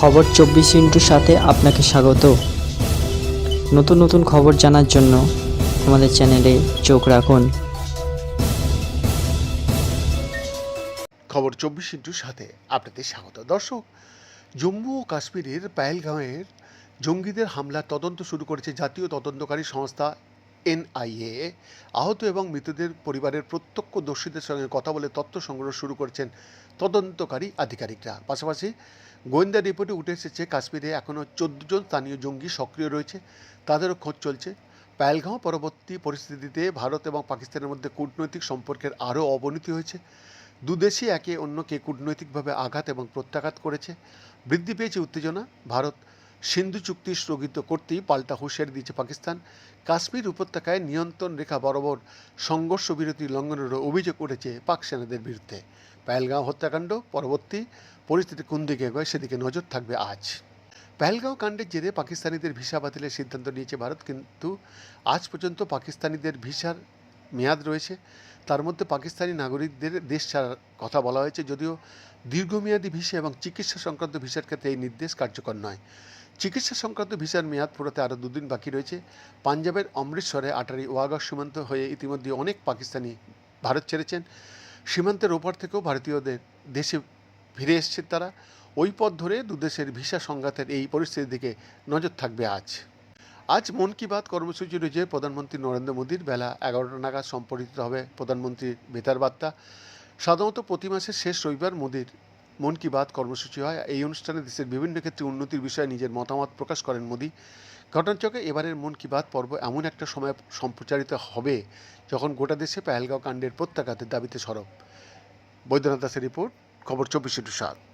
খবর চব্বিশ ইন্টুর সাথে আপনাকে স্বাগত। নতুন নতুন খবর জানার জন্য আমাদের চ্যানেলে চোখ রাখুন। খবর চব্বিশ ইন্টুর সাথে আপনাদের স্বাগত। দর্শক, জম্মু ও কাশ্মীরের পায়েলগাঁওয়ের জঙ্গিদের হামলার তদন্ত শুরু করেছে জাতীয় তদন্তকারী সংস্থা এনআইএ আহত এবং মৃতদের পরিবারের প্রত্যক্ষ দোষীদের সঙ্গে কথা বলে তথ্য সংগ্রহ শুরু করেছেন তদন্তকারী আধিকারিকরা। পাশাপাশি গোয়েন্দা রিপোর্টে উঠে এসেছে, কাশ্মীরে এখনও জন স্থানীয় জঙ্গি সক্রিয় রয়েছে। তাদেরও খোঁজ চলছে। পায়েলগাঁও পরবর্তী পরিস্থিতিতে ভারত এবং পাকিস্তানের মধ্যে কূটনৈতিক সম্পর্কের আরও অবনতি হয়েছে। দুদেশই একে অন্যকে কূটনৈতিকভাবে আঘাত এবং প্রত্যাঘাত করেছে। বৃদ্ধি পেয়েছে উত্তেজনা। ভারত সিন্ধু চুক্তি স্থগিত করতেই পাল্টা হুঁশিয়ারি দিয়েছে পাকিস্তান। কাশ্মীর উপত্যকায় নিয়ন্ত্রণ রেখা বরাবর সংঘর্ষ বিরতি লঙ্ঘনেরও অভিযোগ উঠেছে পাক সেনাদের বিরুদ্ধে। পায়েলগাঁও হত্যাকাণ্ড, পরবর্তী পরিস্থিতি কোন দিকে এগোয় সেদিকে নজর থাকবে আজ। পেহেলগাঁও কাণ্ডের জেরে পাকিস্তানিদের ভিসা বাতিলের সিদ্ধান্ত নিয়েছে ভারত, কিন্তু আজ পর্যন্ত পাকিস্তানিদের ভিসার মেয়াদ রয়েছে। তার মধ্যে পাকিস্তানি নাগরিকদের দেশ ছাড়ার কথা বলা হয়েছে, যদিও দীর্ঘমেয়াদী ভিসা এবং চিকিৎসা সংক্রান্ত ভিসার ক্ষেত্রে এই নির্দেশ কার্যকর নয়। চিকিৎসা সংক্রান্ত ভিসার মেয়াদ পুরোতে আরও দুদিন বাকি রয়েছে। পাঞ্জাবের অমৃতসরে আটারি ওয়াগা সীমান্ত হয়ে ইতিমধ্যে অনেক পাকিস্তানি ভারত ছেড়েছেন। সীমান্তের ওপার থেকেও ভারতীয়দের দেশে ফিরে এসছে তারা। ওই পথ ধরে দুদেশের ভিসা সংঘাতের এই পরিস্থিতির দিকে নজর থাকবে আজ। আজ মন কি বাত কর্মসূচি রয়েছে প্রধানমন্ত্রী নরেন্দ্র মোদীর। বেলা এগারোটা নাগাদ সম্পর্কিত হবে প্রধানমন্ত্রীর বেতার বার্তা। সাধারণত প্রতি মাসের শেষ রবিবার মোদীর মন কি বাত কর্মসূচি হয়। এই অনুষ্ঠানে দেশের বিভিন্ন ক্ষেত্রে উন্নতির বিষয়ে নিজের মতামত প্রকাশ করেন মোদী। ঘটনাচকে এবারের মন কি বাত পর্ব এমন একটা সময় সম্প্রচারিত হবে যখন গোটা দেশে পেহেলগাঁও কাণ্ডের প্রত্যাঘাতের দাবিতে সরব। বৈদ্যনাথ দাসের রিপোর্ট, খবর চব্বিশে টু সাত।